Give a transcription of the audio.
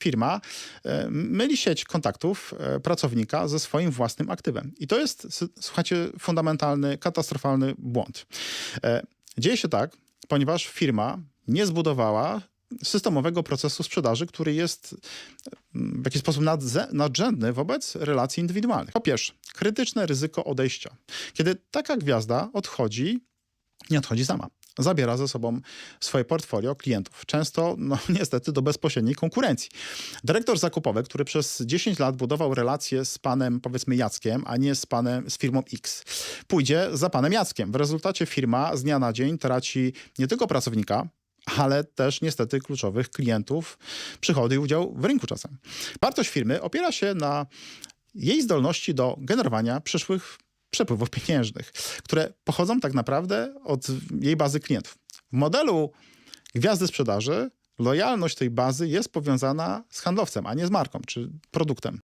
firma e, myli sieć kontaktów e, pracownika ze swoim własnym aktywem. I to jest, słuchajcie, fundamentalny, katastrofalny błąd. E, Dzieje się tak, ponieważ firma nie zbudowała systemowego procesu sprzedaży, który jest w jakiś sposób nadrzędny wobec relacji indywidualnych. Po pierwsze, krytyczne ryzyko odejścia. Kiedy taka gwiazda odchodzi, nie odchodzi sama. Zabiera ze sobą swoje portfolio klientów, często no, niestety do bezpośredniej konkurencji. Dyrektor zakupowy, który przez 10 lat budował relacje z panem, powiedzmy, Jackiem, a nie z panem, z firmą X, pójdzie za panem Jackiem. W rezultacie firma z dnia na dzień traci nie tylko pracownika, ale też niestety kluczowych klientów, przychody i udział w rynku czasem. Wartość firmy opiera się na jej zdolności do generowania przyszłych przepływów pieniężnych, które pochodzą tak naprawdę od jej bazy klientów. W modelu gwiazdy sprzedaży lojalność tej bazy jest powiązana z handlowcem, a nie z marką czy produktem.